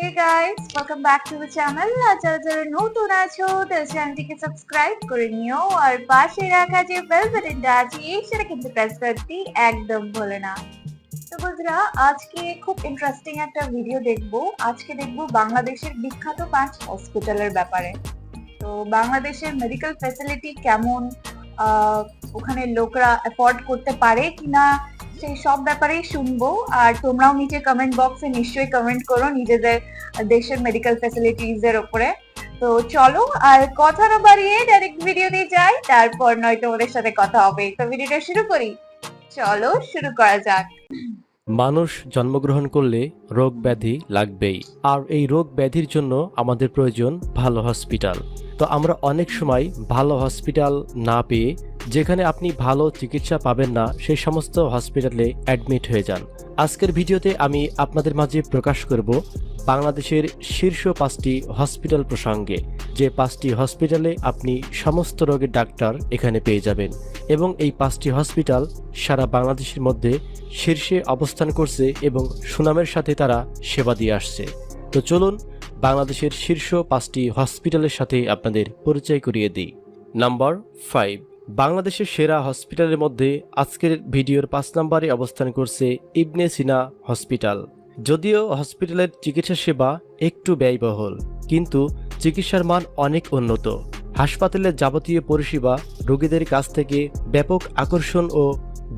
Hey guys welcome back to the channel আর যারা নতুন আছো, তারা চ্যানেলটিকে সাবস্ক্রাইব করে নিও আর পাশে রাখা যে বেল বাটনটা আছে, সেটা কিন্তু প্রেস করতে একদম ভুলে না। তো বন্ধুরা, আজকে খুব ইন্টারেস্টিং একটা ভিডিও দেখব। আজকে দেখব বাংলাদেশের বিখ্যাত পাঁচ হসপিটালের ব্যাপারে। তো বাংলাদেশের মেডিকেল ফ্যাসিলিটি কেমন? ওখানে লোকরা অ্যাফোর্ড করতে পারে কিনা? সেই সব ব্যাপারেই শুনব। আর তোমরাও নিচে কমেন্ট বক্সে নিশ্চয়ই কমেন্ট করো নিজেদের দেশের মেডিকেল ফ্যাসিলিটিজ এর উপরে তো চলো, আর কথা না বাড়িয়ে ডাইরেক্ট ভিডিওতে যাই, তারপর নয় তোমাদের সাথে কথা হবে। তো ভিডিওটা শুরু করি? চলো, শুরু করা যাক। মানুষ জন্মগ্রহণ করলে রোগ ব্যাধি লাগবেই। আর এই রোগ ব্যাধির জন্য আমাদের প্রয়োজন ভালো হসপিটাল তো আমরা অনেক সময় ভালো হসপিটাল না পেয়ে যেখানে আপনি ভালো চিকিৎসা পাবেন না সেই সমস্ত হসপিটালে অ্যাডমিট হয়ে যান। আজকের ভিডিওতে আমি আপনাদের মাঝে প্রকাশ করব বাংলাদেশের শীর্ষ পাঁচটি হসপিটাল প্রসঙ্গে, যে পাঁচটি হসপিটালে আপনি সমস্ত রোগের ডাক্তার এখানে পেয়ে যাবেন এবং এই পাঁচটি হসপিটাল সারা বাংলাদেশের মধ্যে শীর্ষে অবস্থান করছে এবং সুনামের সাথে তারা সেবা দিয়ে আসছে। তো চলুন বাংলাদেশের শীর্ষ পাঁচটি হসপিটালের সাথে আপনাদের পরিচয় করিয়ে দিই। নাম্বার ফাইভ, বাংলাদেশের সেরা হসপিটালের মধ্যে আজকের ভিডিওর পাঁচ নম্বরে অবস্থান করছে ইবনে সিনা হসপিটাল। যদিও হসপিটালের চিকিৎসা সেবা একটু ব্যয়বহুল, কিন্তু চিকিৎসার মান অনেক উন্নত। হাসপাতালের যাবতীয় পরিষেবা রোগীদের কাছ থেকে ব্যাপক আকর্ষণ ও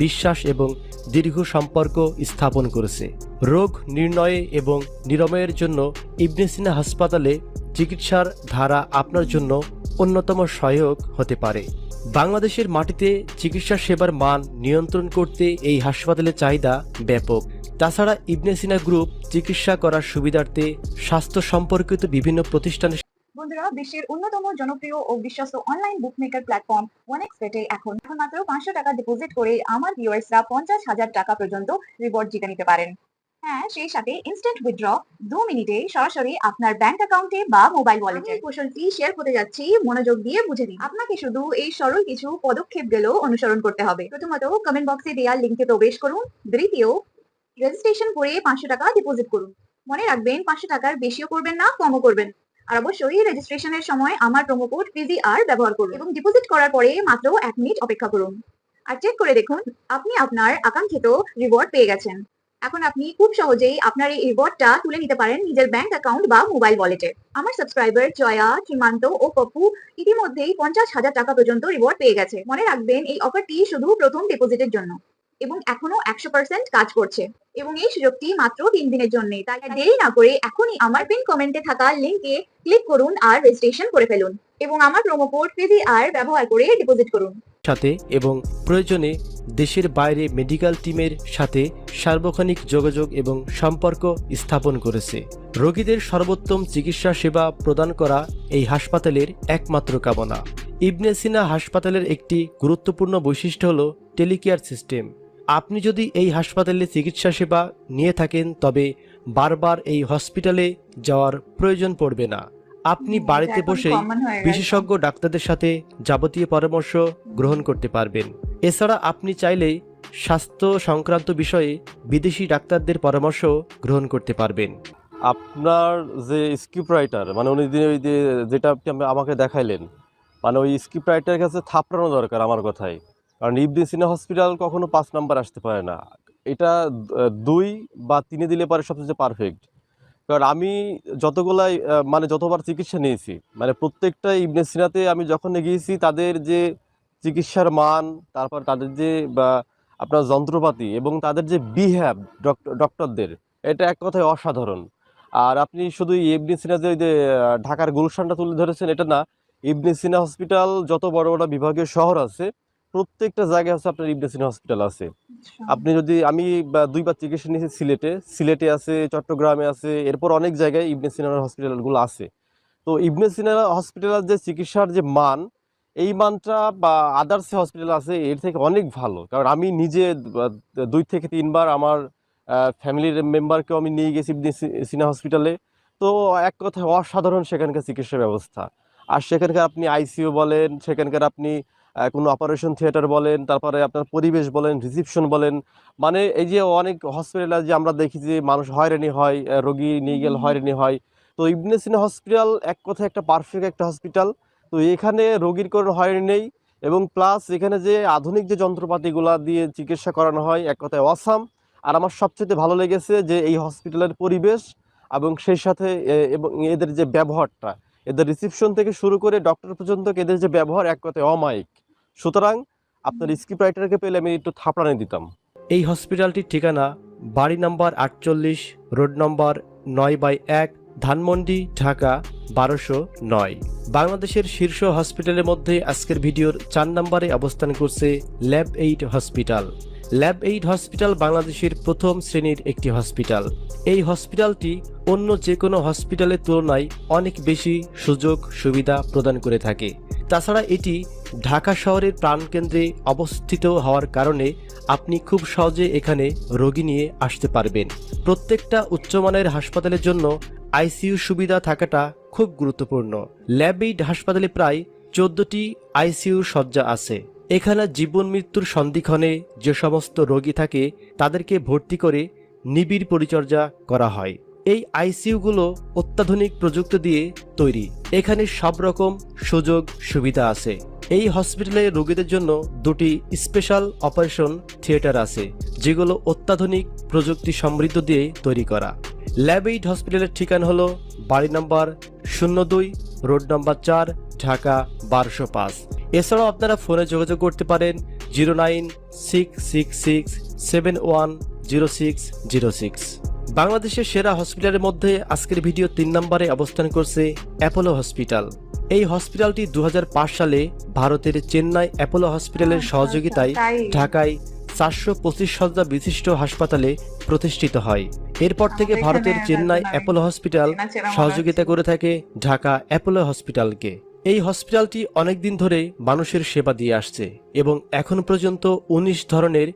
বিশ্বাস এবং দীর্ঘ সম্পর্ক স্থাপন করেছে। রোগ নির্ণয়ে এবং নিরাময়ের জন্য ইবনেসিনা হাসপাতালে চিকিৎসার ধারা আপনার জন্য অন্যতম সহায়ক হতে পারে। বাংলাদেশের মাটিতে চিকিৎসা সেবার মান নিয়ন্ত্রণ করতে এই হাসপাতালের চাহিদা ব্যাপক। তাছাড়া ইবনেসিনা গ্রুপ চিকিৎসা করার সুবিধার্থে স্বাস্থ্য সম্পর্কিত বিভিন্ন প্রতিষ্ঠানের বন্ধুরা, বিশ্বের অন্যতম জনপ্রিয় ও বিশ্বস্ত অনলাইন বুকমেকার প্ল্যাটফর্ম ওয়ান এক্সপেটে এখন এখন মাত্র পাঁচশো টাকা ডিপোজিট করে আমার ভিউয়ার্সরা পঞ্চাশ হাজার টাকা পর্যন্ত রিওয়ার্ড জিতে নিতে পারেন। হ্যাঁ সেই সাথে ইনস্ট্যান্ট উইথড্র দু মিনিটে সরাসরি আপনার ব্যাংক অ্যাকাউন্টে বা মোবাইল ওয়ালেটে কৌশলটি শেয়ার করতে যাচ্ছি মনোযোগ দিয়ে বুঝে নিন। আপনাকে শুধু এই সরল কিছু পদক্ষেপগুলো অনুসরণ করতে হবে। প্রথমত কমেন্ট বক্সে দেওয়া লিঙ্কে প্রবেশ করুন। দ্বিতীয় রেজিস্ট্রেশন করে পাঁচশো টাকা ডিপোজিট করুন। মনে রাখবেন পাঁচশো টাকার বেশিও করবেন না কমও করবেন। আর অবশ্যই রেজিস্ট্রেশনের সময় আমার প্রোমো কোড পিজিআর ব্যবহার করুন। এবং ডিপোজিট করার পরে মাত্র এক মিনিট অপেক্ষা করুন। আর চেক করে দেখুন আপনি আপনার আকাঙ্ক্ষিত রিওয়ার্ড পেয়ে গেছেন। এখন আপনি খুব সহজেই আপনার এই রিওয়ার্ডটা তুলে নিতে পারেন নিজের ব্যাংক অ্যাকাউন্ট বা মোবাইল ওয়ালেটে আমার সাবস্ক্রাইবার জয়া, সীমান্ত ও পপু ইতিমধ্যেই পঞ্চাশ হাজার টাকা পর্যন্ত রিওয়ার্ড পেয়ে গেছে। মনে রাখবেন, এই অফারটি শুধু প্রথম ডিপোজিটের জন্য এবং এখনও একশো পার্সেন্ট কাজ করছে এবং এই সুযোগটি মাত্র তিন দিনের জন্য। তাই দেরি না করে এখনই আমার পিন কমেন্টে থাকা লিঙ্কে ক্লিক করুন আর রেজিস্ট্রেশন করে ফেলুন এবং আমার প্রোমো কোড পিজিআর ব্যবহার করে ডিপোজিট করুন। সাথে এবং প্রয়োজনে দেশের বাইরে মেডিকেল টিমের সাথে সার্বক্ষণিক যোগাযোগ এবং সম্পর্ক স্থাপন করেছে। রোগীদের সর্বোত্তম চিকিৎসা সেবা প্রদান করা এই হাসপাতালের একমাত্র কামনা। ইবনে সিনা হাসপাতালের একটি গুরুত্বপূর্ণ বৈশিষ্ট্য হল টেলিকেয়ার সিস্টেম। আপনি যদি এই হাসপাতালে চিকিৎসা সেবা নিয়ে থাকেন, তবে বারবার এই হসপিটালে যাওয়ার প্রয়োজন পড়বে না। আপনি বাড়িতে বসেই। বিশেষজ্ঞ ডাক্তারদের সাথে যাবতীয় পরামর্শ গ্রহণ করতে পারবেন। এছাড়া আপনি চাইলেই স্বাস্থ্য সংক্রান্ত বিষয়ে বিদেশি ডাক্তারদের পরামর্শ গ্রহণ করতে পারবেন। আপনার যে স্ক্রিপ্ট রাইটার মানে উনি যে ওই যে যেটা আপনি আমাকে দেখাইলেন মানে ওই স্ক্রিপ্ট রাইটারের কাছে থাপড়ানো দরকার আমার কথাই কারণ ইবদিন সিনা হসপিটাল কখনো পাঁচ নাম্বার আসতে পারে না। এটা দুই বা তিনে দিলে পারে সবচেয়ে পারফেক্ট কারণ আমি যতগুলাই মানে যতবার চিকিৎসা নিয়েছি মানে প্রত্যেকটা ইবনে সিনাতে আমি যখন গিয়েছি তাদের যে চিকিৎসার মান, তারপর তাদের যে, বা আপনার যন্ত্রপাতি এবং তাদের যে বিহেভ ডক্টরদের এটা এক কথায় অসাধারণ। আর আপনি শুধু ইবনে সিনা যে ঢাকার গুলশানটা তুলে ধরেছেন, এটা না, ইবনে সিনা হসপিটাল যত বড় বড় বিভাগীয় শহর আছে প্রত্যেকটা জায়গায় হচ্ছে আপনার ইবনে সিনা হসপিটাল আছে। আপনি যদি আমি দুইবার চিকিৎসা নিয়েছি সিলেটে সিলেটে আছে চট্টগ্রামে আছে এরপর অনেক জায়গায় ইবনে সিনার হসপিটালগুলো আছে। তো ইবনে সিনা হসপিটালের যে চিকিৎসার যে মান এই মানটা বা আদার্স হসপিটাল আছে এর থেকে অনেক ভালো। কারণ আমি নিজে দুই থেকে তিনবার আমার ফ্যামিলির মেম্বারকেও আমি নিয়ে গেছি সিনা হসপিটালে। তো এক কথায় অসাধারণ সেখানকার চিকিৎসা ব্যবস্থা। আর সেখানকার আপনি আইসিইউ বলেন সেখানকার আপনি কোনো অপারেশন থিয়েটার বলেন তারপরে আপনার পরিবেশ বলেন রিসিপশন বলেন মানে এই যে অনেক হসপিটালে যে আমরা দেখি যে মানুষ হয়রানি হয় রোগী নিয়ে গেলে হয়রানি হয়। তো ইবনে সিনা হসপিটাল এক কথায় একটা পারফেক্ট একটা হসপিটাল তো এখানে রোগীর কোনো হয়রানি নেই এবং প্লাস এখানে যে আধুনিক যে যন্ত্রপাতিগুলা দিয়ে চিকিৎসা করানো হয় এক কথায় অসাম আর আমার সবচেয়ে ভালো লেগেছে যে এই হসপিটালের পরিবেশ এবং সেই সাথে এবং এদের যে ব্যবহারটা এদের রিসিপশন থেকে শুরু করে ডক্টর পর্যন্ত এদের যে ব্যবহার এক কথায় অমায়িক। সুতরাং আপনার স্ক্রিপ্ট রাইটারকে পেলে আমি একটু থাপড়ানি দিতাম। এই হসপিটালটির ঠিকানা বাড়ি নম্বর আটচল্লিশ রোড নম্বর নয় বাই এক ধানমন্ডি ঢাকা বারোশো নয়। বাংলাদেশের শীর্ষ হসপিটালের মধ্যে আজকের ভিডিওর চার নম্বরে অবস্থান করছে lab aid hospital. Lab aid hospital বাংলাদেশের প্রথম শ্রেণির একটি হসপিটাল। এই হসপিটালটি অন্য যে কোনো হসপিটালের তুলনায় অনেক বেশি সুযোগ সুবিধা প্রদান করে থাকে। তাছাড়া এটি ঢাকা শহরের প্রাণকেন্দ্রে অবস্থিত হওয়ার কারণে আপনি খুব সহজে এখানে রোগী নিয়ে আসতে পারবেন। প্রত্যেকটা উচ্চমানের হাসপাতালের জন্য আইসিইউ সুবিধা থাকাটা খুব গুরুত্বপূর্ণ। ল্যাবেইড হাসপাতালে প্রায় চোদ্দটি আইসিইউ শয্যা আছে। এখানে জীবন মৃত্যুর সন্ধিক্ষণে যে সমস্ত রোগী থাকে, তাদেরকে ভর্তি করে নিবিড় পরিচর্যা করা হয়। এই আইসিইউগুলো অত্যাধুনিক প্রযুক্তি দিয়ে তৈরি। এখানে সব রকম সুযোগ সুবিধা আছে। এই হসপিটালে রোগীদের জন্য দুটি স্পেশাল অপারেশন থিয়েটার আছে, যেগুলো অত্যাধুনিক প্রযুক্তি সমৃদ্ধ দিয়ে তৈরি করা। ল্যাবেইড হসপিটালের ঠিকানা হলো বাড়ি নম্বর শূন্য দুই, রোড নম্বর চার, ঢাকা বারোশো পাঁচ। এছাড়াও আপনারা ফোনে যোগাযোগ করতে পারেন zero nine six six six seven one zero six zero six. বাংলাদেশের সেরা হসপিটালের মধ্যে আজকের ভিডিও তিন নম্বরে অবস্থান করছে অ্যাপোলো হসপিটাল। এই হসপিটালটি দু হাজার পাঁচ সালে ভারতের চেন্নাই অ্যাপোলো হসপিটালের সহযোগিতায় ঢাকায় চারশো পঁচিশ শয্যা বিশিষ্ট হাসপাতালে প্রতিষ্ঠিত হয়। এরপর থেকে ভারতের চেন্নাই অ্যাপোলো হসপিটাল মনে সহযোগিতা করে থাকে ঢাকা অ্যাপোলো হসপিটালকে। এই হসপিটালটি অনেকদিন ধরে মানুষের সেবা দিয়ে আসছে এবং এখন পর্যন্ত উনিশ ধরনের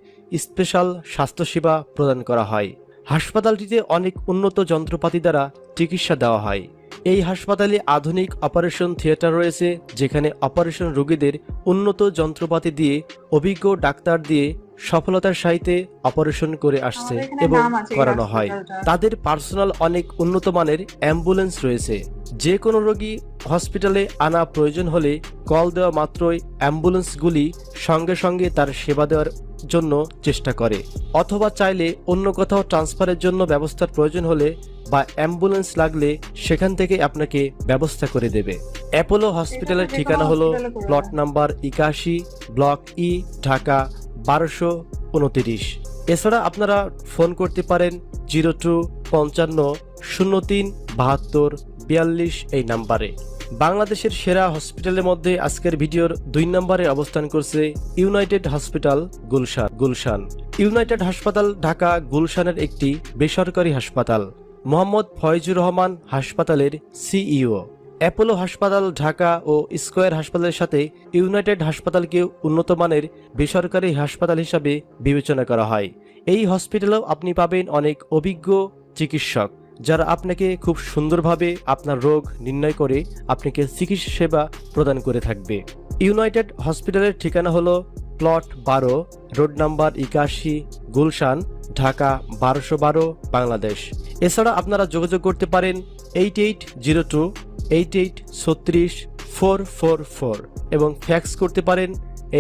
স্পেশাল স্বাস্থ্যসেবা প্রদান করা হয়। হাসপাতালটিতে অনেক উন্নত যন্ত্রপাতি দ্বারা চিকিৎসা দেওয়া হয়। এই হাসপাতালে আধুনিক অপারেশন থিয়েটার রয়েছে যেখানে অপারেশন রোগীদের উন্নত যন্ত্রপাতি দিয়ে অভিজ্ঞ ডাক্তার দিয়ে সফলতার সাথে অপারেশন করে আসছে এবং করানো হয়। তাদের পার্সোনাল অনেক উন্নত মানের অ্যাম্বুলেন্স রয়েছে। যে কোনো রোগী হসপিটালে আনা প্রয়োজন হলে কল দেওয়া মাত্রই অ্যাম্বুলেন্সগুলি সঙ্গে সঙ্গে তার সেবা দেওয়ার জন্য চেষ্টা করে, অথবা চাইলে অন্য কোথাও ট্রান্সফারের জন্য ব্যবস্থার প্রয়োজন হলে বা অ্যাম্বুলেন্স লাগলে সেখান থেকে আপনাকে ব্যবস্থা করে দেবে অ্যাপোলো হসপিটালের ঠিকানা হলো প্লট। নাম্বার একাশি, ব্লক ই, ঢাকা বারোশো উনতিরিশ এছাড়া আপনারা ফোন করতে পারেন জিরো টু পঞ্চান্ন শূন্য তিন বাহাত্তর বিয়াল্লিশ এই নাম্বারে বাংলাদেশের সেরা হসপিটালের মধ্যে আজকের ভিডিওর দুই নম্বরে অবস্থান করছে united hospital Gulshan. Gulshan. United হাসপাতাল ঢাকা গুলশানের একটি বেসরকারি হাসপাতাল। মোহাম্মদ ফয়জুর রহমান হাসপাতালের সিইও। অ্যাপোলো হাসপাতাল ঢাকা ও স্কয়ার হাসপাতালের সাথে ইউনাইটেড হাসপাতালকে উন্নত মানের বেসরকারি হাসপাতাল হিসাবে বিবেচনা করা হয়। এই হসপিটালেও আপনি পাবেন অনেক অভিজ্ঞ চিকিৎসক। যারা আপনাকে খুব সুন্দরভাবে আপনার রোগ নির্ণয় করে আপনাকে চিকিৎসা সেবা প্রদান করে থাকবে। ইউনাইটেড হসপিটালের ঠিকানা হলো প্লট বারো, রোড নাম্বার একাশি, গুলশান, ঢাকা বারোশো বারো, বাংলাদেশ। এছাড়া আপনারা যোগাযোগ করতে পারেন eight eight zero two, eight eight ছত্রিশ, ফোর ফোর ফোর এবং ফ্যাক্স করতে পারেন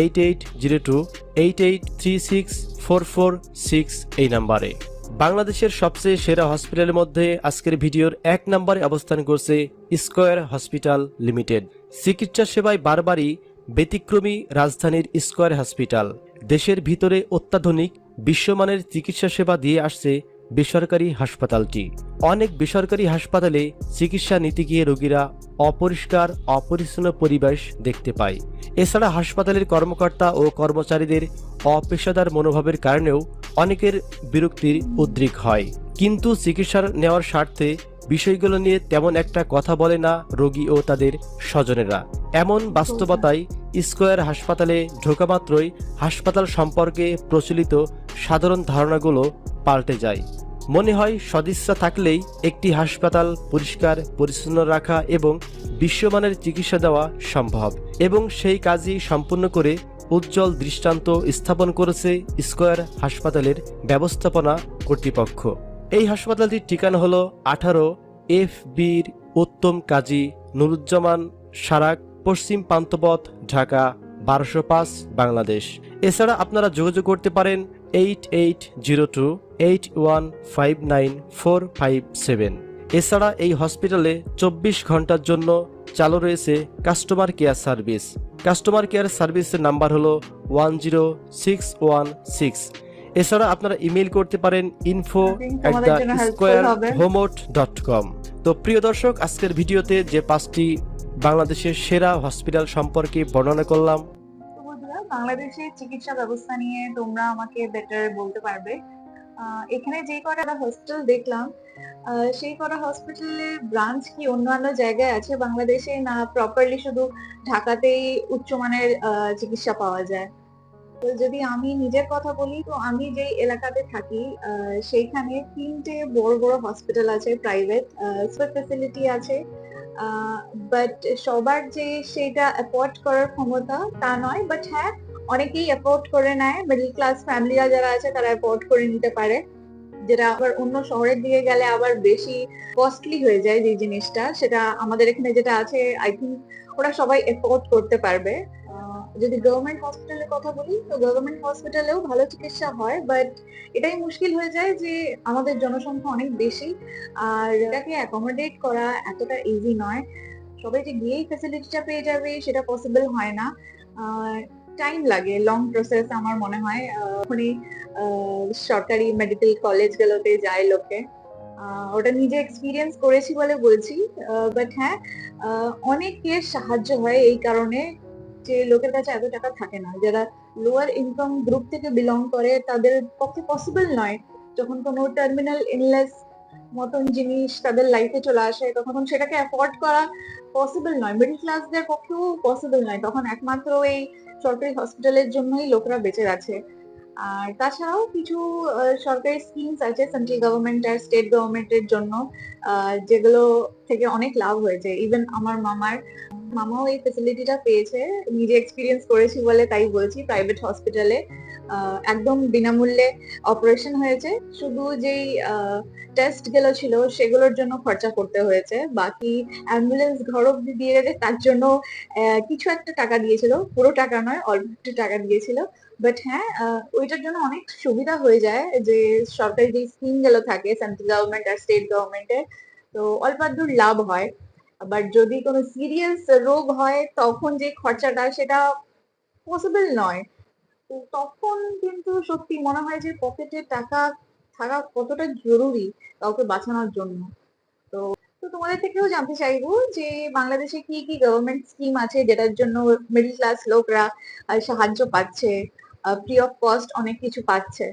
eight eight zero two, eight eight three six, four four six এই নাম্বারে। বাংলাদেশের সবচেয়ে সেরা হসপিটালের মধ্যে আজকের ভিডিওর এক নম্বরে অবস্থান করছে স্কয়ার হসপিটাল লিমিটেড। চিকিৎসা সেবায় বারবারই ব্যতিক্রমী রাজধানীর স্কয়ার হসপিটাল। দেশের ভিতরে অত্যাধুনিক, বিশ্বমানের চিকিৎসা সেবা দিয়ে আসছে বেসরকারি হাসপাতালটি। অনেক বেসরকারি হাসপাতালে চিকিৎসা নিতে গিয়ে রোগীরা অপরিষ্কার, অপরিচ্ছন্ন পরিবেশ দেখতে পায়। এছাড়া হাসপাতালের কর্মকর্তা ও কর্মচারীদের অপেশাদার মনোভাবের কারণেও অনেকের বিরক্তির উদ্রেক হয়। কিন্তু চিকিৎসার নেওয়ার স্বার্থে বিষয়গুলো নিয়ে তেমন একটা কথা বলে না রোগী ও তাদের স্বজনেরা। এমন বাস্তবতায় স্কয়ার হাসপাতালে ঢোকা মাত্রই হাসপাতাল সম্পর্কে প্রচলিত সাধারণ ধারণাগুলো পাল্টে যায়। মনে হয় সদিচ্ছা থাকলেই একটি হাসপাতাল পরিষ্কার, পরিচ্ছন্ন রাখা এবং বিশ্বমানের চিকিৎসা দেওয়া সম্ভব এবং সেই কাজই সম্পূর্ণ করে উজ্জ্বল দৃষ্টান্ত স্থাপন করেছে স্কয়ার হাসপাতালের ব্যবস্থাপনা কর্তৃপক্ষ। এই হাসপাতালটির ঠিকানা হল আঠারো এফ বির উত্তম কাজী নুরুজ্জামান সারাক, পশ্চিম পান্তপথ ঢাকা, বারোশো পাঁচ, বাংলাদেশ। এছাড়া আপনারা যোগাযোগ করতে পারেন eight eight zero two eight one five nine four five seven. এছাড়া এই হসপিটালে চব্বিশ ঘণ্টার জন্য চালু রয়েছে customer care service. Customer care সার্ভিসের নাম্বার হলো one zero six one six এছাড়া আপনারা ইমেল করতে পারেন ইনফো অ্যাট দ্য স্কোয়ার। হোমোট ডট কম তো প্রিয় দর্শক আজকের ভিডিওতে যে পাঁচটি বাংলাদেশের সেরা হসপিটাল সম্পর্কে বর্ণনা করলাম। বাংলাদেশের চিকিৎসা ব্যবস্থা নিয়ে তোমরা আমাকে বেটার বলতে পারবে। এখানে যে কটা হসপিটাল দেখলাম সেই কটা হসপিটালের ব্রাঞ্চ কি অন্যান্য জায়গায় আছে? বাংলাদেশে না প্রপারলি শুধু ঢাকাতেই উচ্চমানের চিকিৎসা পাওয়া যায়? যদি আমি নিজের কথা বলি, তো আমি যেই এলাকাতে থাকি সেইখানে তিনটে বড় বড় হসপিটাল আছে প্রাইভেট ফেসিলিটি আছে। বাট সবার যে সেটা অ্যাফোর্ড করার ক্ষমতা তা নয় বাট হ্যাঁ অনেকেই অ্যাফোর্ড করে নেয় মিডল ক্লাস ফ্যামিলিরা যারা আছে তারা অ্যাফোর্ড করে নিতে পারে। যেটা আবার অন্য শহরের দিকে গেলে আবার বেশি কস্টলি হয়ে যায় যে জিনিসটা। সেটা আমাদের এখানে যেটা আছে আই থিঙ্ক ওরা সবাই এফোর্ড করতে পারবে। যদি গভর্নমেন্ট হসপিটালের কথা বলি, তো গভর্নমেন্ট হসপিটালেও ভালো চিকিৎসা হয় বাট এটাই মুশকিল হয়ে যায় যে আমাদের জনসংখ্যা অনেক বেশি। আর এটাকে অ্যাকোমোডেট করা এতটা ইজি নয়। সবাই যে গিয়েই ফ্যাসিলিটিটা পেয়ে যাবে, সেটা পসিবল হয় না। টাইম লাগে লং প্রসেস আমার মনে হয়। ওখানে সরকারি মেডিকেল কলেজগুলোতে যায় লোকে। ওটা নিজে এক্সপিরিয়েন্স করেছি বলে বলছি। বাট হ্যাঁ অনেকের সাহায্য হয় এই কারণে যে লোকের কাছে এত টাকা থাকে না। যারা লোয়ার ইনকাম গ্রুপ থেকে বিলং করে, তাদের পক্ষে পসিবল নয়। যখন কোনো টার্মিনাল ইনলেস মতন জিনিস তাদের লাইফে চলে আসে, তখন সেটাকে অ্যাফোর্ড করা পসিবল নয়। মিডল ক্লাসদের পক্ষেও পসিবল নয়। তখন একমাত্র এই সরকারি হসপিটালের জন্যই লোকরা বেঁচে আছে আর তাছাড়াও কিছু সরকারি স্কিমস আছে সেন্ট্রাল গভর্নমেন্ট আর স্টেট গভর্নমেন্টের জন্য। যেগুলো থেকে অনেক লাভ হয়েছে। ইভেন আমার মামার মামাও এই ফেসিলিটিটা পেয়েছে, নিজে এক্সপিরিয়েন্স করেছি বলে তাই বলছি প্রাইভেট হসপিটালে একদম বিনামূল্যে অপারেশন হয়েছে। শুধু যেই টেস্টগুলো ছিল সেগুলোর জন্য খরচা করতে হয়েছে। বাকি অ্যাম্বুলেন্স ঘর অব্দি দিয়ে গেছে তার জন্য কিছু একটা টাকা দিয়েছিল। পুরো টাকা নয়, অল্প একটু টাকা দিয়েছিল। বাট হ্যাঁ ওইটার জন্য অনেক সুবিধা হয়ে যায় যে সরকারি যে স্কিমগুলো থাকে সেন্ট্রাল গভর্নমেন্ট আর স্টেট গভর্নমেন্টের তো অল্প দূর লাভ হয়। আবার যদি কোনো সিরিয়াস রোগ হয়, তখন যে খরচাটা, সেটা পসিবল নয়। তো তখন কিন্তু সত্যি মনে হয় যে পকেটে টাকা থাকা কতটা জরুরি কাউকে বাঁচানোর জন্য। তো তো তোমাদের থেকেও জানতে চাইব যে বাংলাদেশে কি কি গভর্নমেন্ট স্কিম আছে যেটার জন্য মিডল ক্লাস লোকরা সাহায্য পাচ্ছে ফ্রি অফ কস্ট অনেক কিছু পাচ্ছে।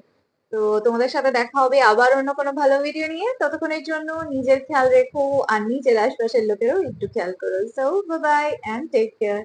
তো তোমাদের সাথে দেখা হবে আবার অন্য কোনো ভালো ভিডিও নিয়ে। ততক্ষণের জন্য নিজের খেয়াল রেখো আর নিজের আশপাশের লোকেরও একটু খেয়াল করো। So bye and take care